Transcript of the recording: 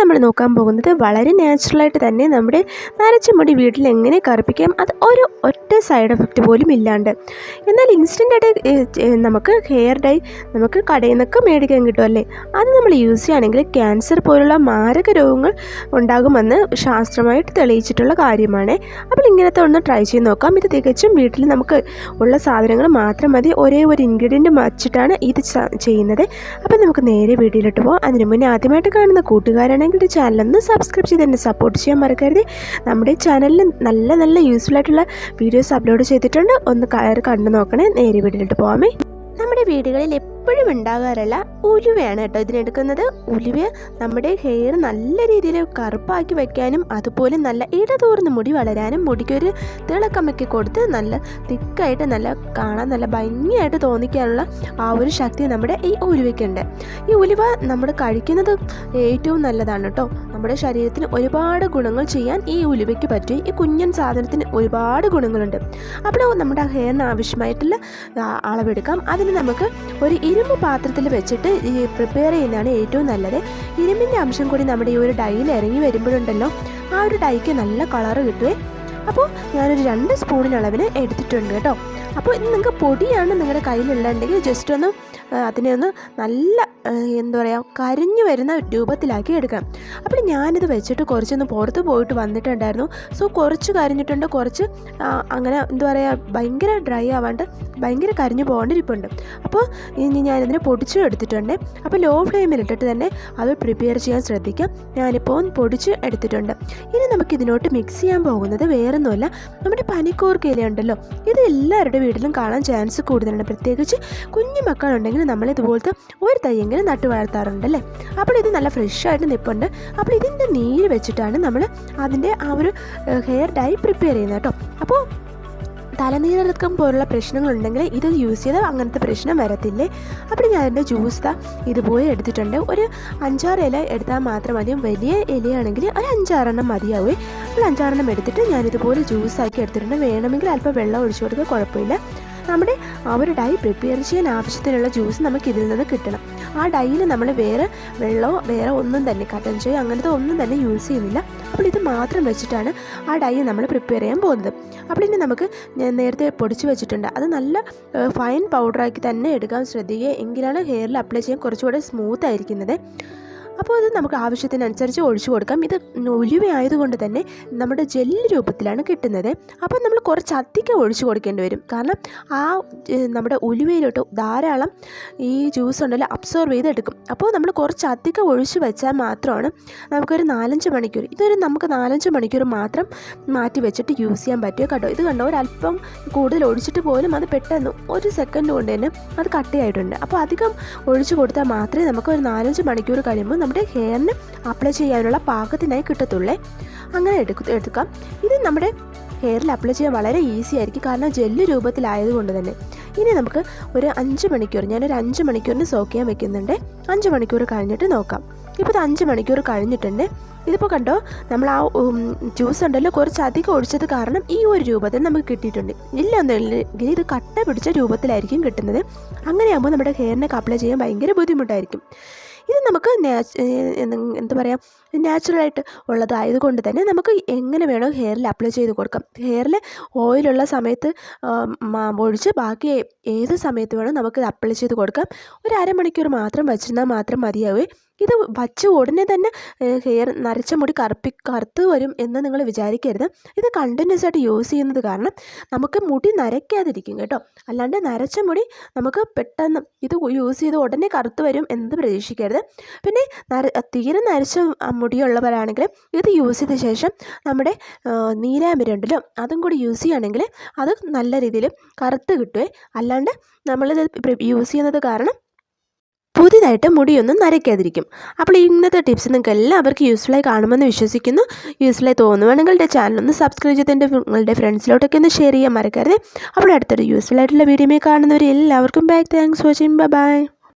നമ്മൾ നോക്കാൻ പോകുന്നത് വളരെ നാച്ചുറലായിട്ട് തന്നെ നമ്മുടെ നരച്ച മുടി വീട്ടിൽ എങ്ങനെ കറുപ്പിക്കാം. അത് ഒരു ഒറ്റ സൈഡ് എഫക്റ്റ് പോലും ഇല്ലാണ്ട്. എന്നാൽ ഇൻസ്റ്റന്റ് ആയിട്ട് നമുക്ക് ഹെയർ ഡൈ നമുക്ക് കടയിൽ നിന്നൊക്കെ മേടിക്കാൻ കിട്ടുമല്ലേ അത് നമ്മൾ യൂസ് ചെയ്യുകയാണെങ്കിൽ ക്യാൻസർ പോലുള്ള മാരക രോഗങ്ങൾ ഉണ്ടാകുമെന്ന് ശാസ്ത്രമായിട്ട് തെളിയിച്ചിട്ടുള്ള കാര്യമാണ്. അപ്പോൾ ഇങ്ങനത്തെ ഒന്ന് ട്രൈ ചെയ്ത് നോക്കാം. ഇത് തികച്ചും വീട്ടിൽ നമുക്ക് ഉള്ള സാധനങ്ങൾ മാത്രം മതി. ഒരേ ഒരു ഇൻഗ്രീഡിയന്റ് വച്ചിട്ടാണ് ഇത് ചെയ്യുന്നത്. അപ്പോൾ നമുക്ക് നേരെ വീട്ടിലിട്ട് പോകാം അതിനു മുന്നേ ആദ്യമായിട്ട് കാണുന്ന കൂട്ടുകാരാണെങ്കിൽ ഈ ചാനലൊന്ന് സബ്സ്ക്രൈബ് ചെയ്ത് എന്നെ സപ്പോർട്ട് ചെയ്യാൻ മറക്കരുത്. നമ്മുടെ ചാനലിൽ നല്ല നല്ല യൂസ്ഫുൾ ആയിട്ടുള്ള വീഡിയോസ് അപ്ലോഡ് ചെയ്തിട്ടുണ്ട്. ഒന്ന് കയറി കണ്ടു നോക്കണേ. നേരെ വീട്ടിലിട്ട് പോകാമേ നമ്മുടെ വീടുകളിൽ എപ്പോഴും ഉണ്ടാകാറുള്ള ഉലുവയാണ് കേട്ടോ ഇതിനെടുക്കുന്നത്. ഉലുവ നമ്മുടെ ഹെയർ നല്ല രീതിയിൽ കറുപ്പാക്കി വയ്ക്കാനും അതുപോലെ നല്ല ഇടതൂർന്ന് മുടി വളരാനും മുടിക്കൊരു തിളക്കമൊക്കെ കൊടുത്ത് നല്ല തിക്കായിട്ട് നല്ല കാണാൻ നല്ല ഭംഗിയായിട്ട് തോന്നിക്കാനുള്ള ആ ഒരു ശക്തി നമ്മുടെ ഈ ഉലുവയ്ക്കുണ്ട്. ഈ ഉലുവ നമ്മൾ കഴിക്കുന്നത് ഏറ്റവും നല്ലതാണ് കേട്ടോ. നമ്മുടെ ശരീരത്തിന് ഒരുപാട് ഗുണങ്ങൾ ചെയ്യാൻ ഈ ഉലുവയ്ക്ക് പറ്റും ഈ കുഞ്ഞൻ സാധനത്തിന് ഒരുപാട് ഗുണങ്ങളുണ്ട്. അപ്പോൾ നമ്മുടെ ഹെയറിന് ആവശ്യമായിട്ടുള്ള അളവെടുക്കാം. അതിന് നമുക്ക് ഒരു ഇരുമ്പ് പാത്രത്തിൽ വെച്ചിട്ട് ഈ പ്രിപ്പയർ ചെയ്യുന്നതാണ് ഏറ്റവും നല്ലത്. ഇരുമ്പിന്റെ അംശം കൂടി നമ്മുടെ ഈ ഒരു ഡൈയിൽ ഇറങ്ങി വരുമ്പോഴുണ്ടല്ലോ ആ ഒരു ഡൈക്ക് നല്ല കളറ് കിട്ടുവേ. അപ്പോൾ ഞാനൊരു രണ്ട് സ്പൂണിന് അളവിന് എടുത്തിട്ടുണ്ട് കേട്ടോ. അപ്പോൾ നിങ്ങൾക്ക് പൊടിയാണ് നിങ്ങളുടെ കയ്യിലുള്ളതെങ്കിൽ ജസ്റ്റ് ഒന്ന് അതിനെ ഒന്ന് നല്ല എന്താ പറയുക കരിഞ്ഞു വരുന്ന രൂപത്തിലാക്കി എടുക്കാം അപ്പോൾ ഞാനിത് വെച്ചിട്ട് കുറച്ചൊന്ന് പുറത്ത് പോയിട്ട് വന്നിട്ടുണ്ടായിരുന്നു. സോ കുറച്ച് കരിഞ്ഞിട്ടുണ്ട്. കുറച്ച് അങ്ങനെ എന്താ പറയുക ഭയങ്കര ഡ്രൈ ആവാണ്ട് ഭയങ്കര കരിഞ്ഞു പോകേണ്ടിരിപ്പുണ്ട്. അപ്പോൾ ഇനി ഞാനിതിനെ പൊടിച്ച് എടുത്തിട്ടുണ്ട്. അപ്പോൾ ലോ ഫ്ലെയിമിൽ ഇട്ടിട്ട് തന്നെ അത് പ്രിപ്പയർ ചെയ്യാൻ ശ്രദ്ധിക്കാം. ഞാനിപ്പോൾ പൊടിച്ച് എടുത്തിട്ടുണ്ട്. ഇനി നമുക്ക് ഇതിനോട്ട് മിക്സ് ചെയ്യാൻ പോകുന്നത് വേറൊന്നുമല്ല. നമ്മുടെ പനിക്കൂർക്ക ഇല ഉണ്ടല്ലോ. ഇത് എല്ലാവരുടെ വീട്ടിലും കാണാൻ ചാൻസ് കൂടുതലാണ് പ്രത്യേകിച്ച് കുഞ്ഞു മക്കളുണ്ടെങ്കിൽ നമ്മൾ ഇതുപോലത്തെ ഒരു തയ്യെങ്കിലും നട്ടു വളർത്താറുണ്ട് അല്ലേ? അപ്പോൾ ഇത് നല്ല ഫ്രഷായിട്ട് നിൽപ്പുണ്ട് അപ്പോൾ ഇതിന്റെ നീര് വെച്ചിട്ടാണ് നമ്മൾ അതിന്റെ ആ ഒരു ഹെയർ ഡൈ പ്രിപ്പയർ ചെയ്യുന്നത് കേട്ടോ. അപ്പോൾ തലനീരിറക്കം പോലുള്ള പ്രശ്നങ്ങളുണ്ടെങ്കിൽ ഇത് യൂസ് ചെയ്താൽ അങ്ങനത്തെ പ്രശ്നം വരത്തില്ലേ? അപ്പോൾ ഞാൻ എന്റെ ജ്യൂസ് താ ഇതുപോലെ എടുത്തിട്ടുണ്ട്. ഒരു അഞ്ചാറ് ഇല എടുത്താൽ മാത്രം മതി. വലിയ ഇലയാണെങ്കിൽ ഒരു അഞ്ചാറെണ്ണം മതിയാവേ. അപ്പോൾ അഞ്ചാറെണ്ണം എടുത്തിട്ട് ഞാനിതുപോലെ ജ്യൂസാക്കി എടുത്തിട്ടുണ്ട്. വേണമെങ്കിൽ അല്പം വെള്ളം ഒഴിച്ചു കൊടുക്കുക കുഴപ്പമില്ല. നമ്മുടെ അവരുടെ ഒരു ഡൈ പ്രിപ്പയർ ചെയ്യാൻ ആവശ്യത്തിനുള്ള ജ്യൂസ് നമുക്ക് ഇതിൽ നിന്ന് കിട്ടണം. ആ ഡൈയിൽ നമ്മൾ വേറെ വെള്ളമോ വേറെ ഒന്നും തന്നെ കട്ടൻ ചായ അങ്ങനത്തെ ഒന്നും തന്നെ യൂസ് ചെയ്യുന്നില്ല. അപ്പോൾ ഇത് മാത്രം വെച്ചിട്ടാണ് ആ ഡൈ നമ്മൾ പ്രിപ്പയർ ചെയ്യാൻ പോകുന്നത്. അപ്പോൾ ഇനി നമുക്ക് നേരത്തെ പൊടിച്ച് വെച്ചിട്ടുണ്ട്. അത് നല്ല ഫൈൻ പൗഡറാക്കി തന്നെ എടുക്കാൻ ശ്രദ്ധിക്കുക. എങ്കിലാണ് ഹെയറിൽ അപ്ലൈ ചെയ്യാൻ കുറച്ചുകൂടെ സ്മൂത്ത് ആയിരിക്കുന്നത്. അപ്പോൾ അത് നമുക്ക് ആവശ്യത്തിനനുസരിച്ച് ഒഴിച്ചു കൊടുക്കാം. ഇത് ഉലുവയായതുകൊണ്ട് തന്നെ നമ്മുടെ ജെല്ല് രൂപത്തിലാണ് കിട്ടുന്നത്. അപ്പോൾ നമ്മൾ കുറച്ച് അധികം ഒഴിച്ചു കൊടുക്കേണ്ടി വരും. കാരണം ആ നമ്മുടെ ഉലുവയിലോട്ട് ധാരാളം ഈ ജ്യൂസ് ഉണ്ടല്ലോ അബ്സോർവ് ചെയ്തെടുക്കും. അപ്പോൾ നമ്മൾ കുറച്ച് അധികം ഒഴിച്ച് വെച്ചാൽ മാത്രമാണ് നമുക്കൊരു നാലഞ്ച് മണിക്കൂർ ഇതൊരു നമുക്ക് നാലഞ്ച് മണിക്കൂർ മാത്രം മാറ്റി വെച്ചിട്ട് യൂസ് ചെയ്യാൻ പറ്റുമോ കേട്ടോ. ഇത് കണ്ടോ ഒരല്പം കൂടുതൽ ഒഴിച്ചിട്ട് പോലും അത് പെട്ടെന്ന് ഒരു സെക്കൻഡ് കൊണ്ട് തന്നെ അത് കട്ടയായിട്ടുണ്ട്. അപ്പോൾ അധികം ഒഴിച്ചു കൊടുത്താൽ മാത്രമേ നമുക്ക് ഒരു നാലഞ്ച് മണിക്കൂർ കഴിയുമ്പോൾ നമ്മുടെ ഹെയറിന് അപ്ലൈ ചെയ്യാനുള്ള പാകത്തിനായി കിട്ടത്തുള്ളേ? അങ്ങനെ എടുക്ക എടുക്കാം. ഇത് നമ്മുടെ ഹെയറിൽ അപ്ലൈ ചെയ്യാൻ വളരെ ഈസി ആയിരിക്കും. കാരണം ജെല്ല് രൂപത്തിലായതുകൊണ്ട് തന്നെ ഇനി നമുക്ക് ഒരു അഞ്ച് മണിക്കൂർ ഞാനൊരു അഞ്ച് മണിക്കൂറിന് സോക്ക് ചെയ്യാൻ വെക്കുന്നുണ്ട്. അഞ്ച് മണിക്കൂർ കഴിഞ്ഞിട്ട് നോക്കാം. ഇപ്പോൾ ഇത് അഞ്ച് മണിക്കൂർ കഴിഞ്ഞിട്ടുണ്ട്. ഇതിപ്പോൾ കണ്ടോ നമ്മൾ ആ ജ്യൂസ് ഉണ്ടല്ലോ കുറച്ച് അധികം ഒഴിച്ചത് കാരണം ഈ ഒരു രൂപത്തിൽ നമുക്ക് കിട്ടിയിട്ടുണ്ട്. ഇല്ല എന്നുണ്ടെങ്കിൽ ഇത് കട്ട പിടിച്ച രൂപത്തിലായിരിക്കും കിട്ടുന്നത്. അങ്ങനെയാകുമ്പോൾ നമ്മുടെ ഹെയറിനൊക്കെ അപ്ലൈ ചെയ്യാൻ ഭയങ്കര ബുദ്ധിമുട്ടായിരിക്കും. ഇത് നമുക്ക് എന്താ പറയുക നാച്ചുറലായിട്ട് ഉള്ളതായതുകൊണ്ട് തന്നെ നമുക്ക് എങ്ങനെ വേണോ ഹെയറിൽ അപ്ലൈ ചെയ്ത് കൊടുക്കാം. ഹെയറിൽ ഓയിലുള്ള സമയത്ത് ഒഴിച്ച് ബാക്കി ഏത് സമയത്ത് വേണോ നമുക്ക് അപ്ലൈ ചെയ്ത് കൊടുക്കാം. ഒരു അരമണിക്കൂർ മാത്രം വെച്ചിരുന്നാൽ മാത്രം മതിയാവേ. ഇത് വച്ച ഉടനെ തന്നെ ഹെയർ നരച്ച മുടി കറുപ്പി കറുത്ത് വരും എന്ന് നിങ്ങൾ വിചാരിക്കരുത്. ഇത് കണ്ടിന്യൂസ് ആയിട്ട് യൂസ് ചെയ്യുന്നത് കാരണം നമുക്ക് മുടി നരയ്ക്കാതിരിക്കും കേട്ടോ. അല്ലാണ്ട് നരച്ച മുടി നമുക്ക് പെട്ടെന്ന് ഇത് യൂസ് ചെയ്ത് ഉടനെ കറുത്ത് വരും എന്ന് പ്രതീക്ഷിക്കരുത്. പിന്നെ നര തീരെ നരച്ച മുടിയുള്ളവരാണെങ്കിൽ ഇത് യൂസ് ചെയ്ത ശേഷം നമ്മുടെ ഉണ്ടല്ലോ അതും കൂടി യൂസ് ചെയ്യുകയാണെങ്കിൽ അത് നല്ല രീതിയിൽ കറുത്ത് കിട്ടുവേ. അല്ലാണ്ട് നമ്മളിത് യൂസ് ചെയ്യുന്നത് കാരണം പുതിയതായിട്ട് മുടിയൊന്നും നരയ്ക്കാതിരിക്കും. അപ്പോൾ ഇന്നത്തെ ടിപ്സ് നിങ്ങൾക്ക് എല്ലാവർക്കും യൂസ്ഫുള്ളായി കാണുമെന്ന് വിശ്വസിക്കുന്നു. യൂസ്ഫുള്ളായി തോന്നുവാണെങ്കിൽ എന്റെ ചാനലൊന്ന് സബ്സ്ക്രൈബ് ചെയ്ത് എന്റെ നിങ്ങളുടെ ഫ്രണ്ട്സിലോട്ടൊക്കെ ഒന്ന് ഷെയർ ചെയ്യാൻ മറക്കരുത്. അപ്പോൾ അടുത്തൊരു യൂസ്ഫുൾ ആയിട്ടുള്ള വീഡിയോ കാണുന്നവർ എല്ലാവർക്കും back thanks watching bye bye